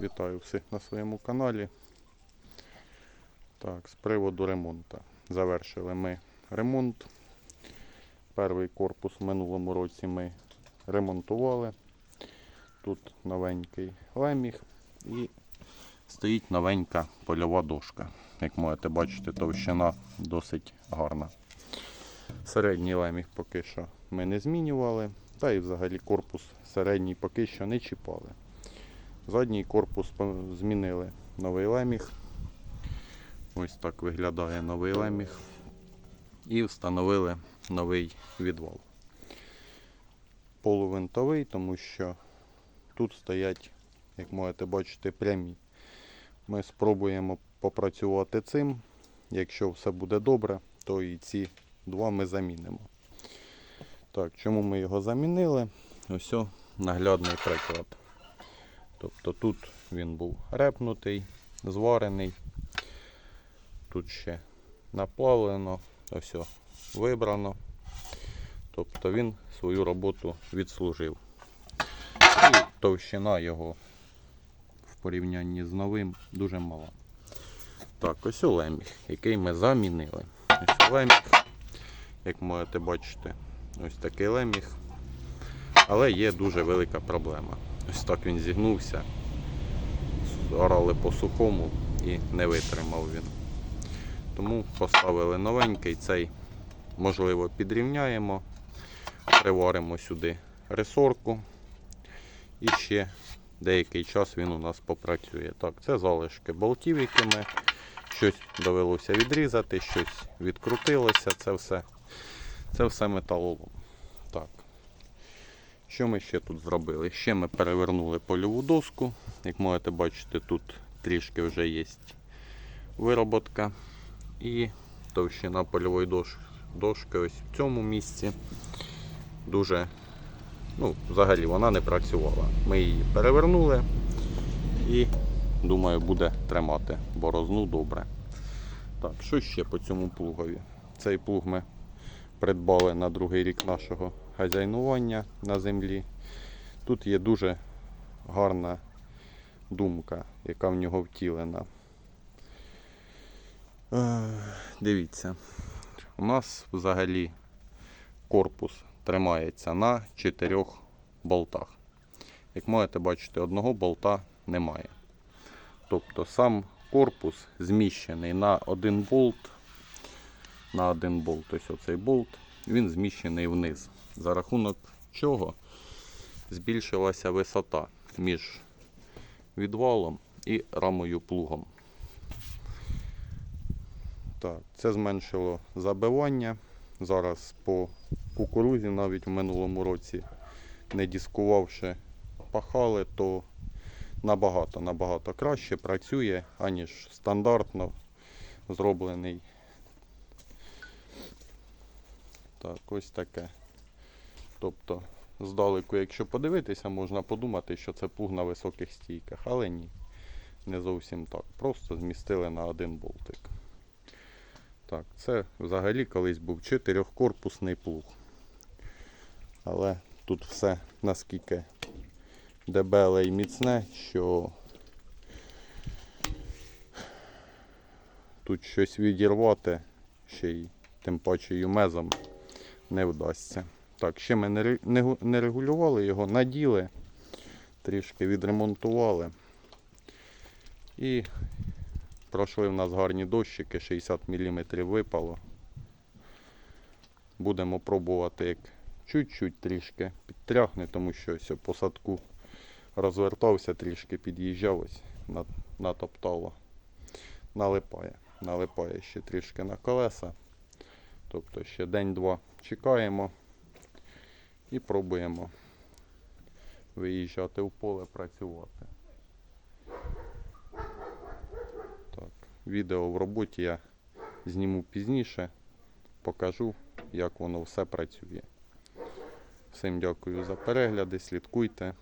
Вітаю всіх на своєму каналі. Так, з приводу ремонту. Завершили ми ремонт. Перший корпус в минулому році ми ремонтували. Тут новенький леміг і стоїть новенька польова дошка. Як можете бачити, товщина досить гарна. Середній леміг поки що ми не змінювали, та і взагалі корпус середній поки що не чіпали. Задній корпус змінили новий леміг. Ось так виглядає новий леміг. І встановили новий відвал. Полувинтовий, тому що тут стоять, як можете бачити, прямі. Ми спробуємо попрацювати цим. Якщо все буде добре, то і ці два ми замінимо. Так, чому ми його замінили? Ось наглядний приклад. Тобто тут він був репнутий, зварений. Тут ще наплавлено, ось вибрано. Тобто він свою роботу відслужив. І товщина його в порівнянні з новим дуже мала. Так, ось о леміг, який ми замінили. Ось леміг, як можете бачити, ось такий леміг. Але є дуже велика проблема. Ось так він зігнувся. Орали по сухому і не витримав він. Тому поставили новенький цей, можливо, підрівняємо, приваримо сюди ресорку. І ще деякий час він у нас попрацює. Так, це залишки болтів, які ми щось довелося відрізати, щось відкрутилося, це все, це все металолом. Що ми ще тут зробили? Ще ми перевернули польову доску. Як можете бачити, тут трішки вже є вироботка. І товщина польової дош- дошки ось в цьому місці. Дуже, ну, взагалі вона не працювала. Ми її перевернули і думаю, буде тримати борозну добре. Так, що ще по цьому плугові? Цей плуг ми придбали на другий рік нашого хазяйнування на землі. Тут є дуже гарна думка, яка в нього втілена. Е, Дивіться, у нас взагалі корпус тримається на чотирьох болтах. Як можете бачити, одного болта немає. Тобто сам корпус зміщений на один болт, на один болт, ось оцей болт, він зміщений вниз. За рахунок чого збільшилася висота між відвалом і рамою плугом. Так, це зменшило забивання. Зараз по кукурузі навіть в минулому році, не дискувавши, пахали, то набагато набагато краще працює, аніж стандартно зроблений. Так, ось таке. Тобто, здалеку, якщо подивитися, можна подумати, що це плуг на високих стійках, але ні. Не зовсім так. Просто змістили на один болтик. Так, це взагалі колись був чотирьохкорпусний плуг. Але тут все наскільки дебеле і міцне, що тут щось відірвати ще й тим паче юмезом не вдасться. Так, ще ми не, ре- не, гу- не регулювали його, наділи, трішки відремонтували. І пройшли в нас гарні дощики, 60 мм випало. Будемо пробувати як чуть-чуть трішки підтряхне, тому що ось по садку розвертався трішки, під'їжджав ось, натоптало. Налипає. Налипає ще трішки на колеса. Тобто ще день-два чекаємо і пробуємо виїжджати в поле працювати. Так, відео в роботі я зніму пізніше, покажу, як воно все працює. Всім дякую за перегляди, слідкуйте.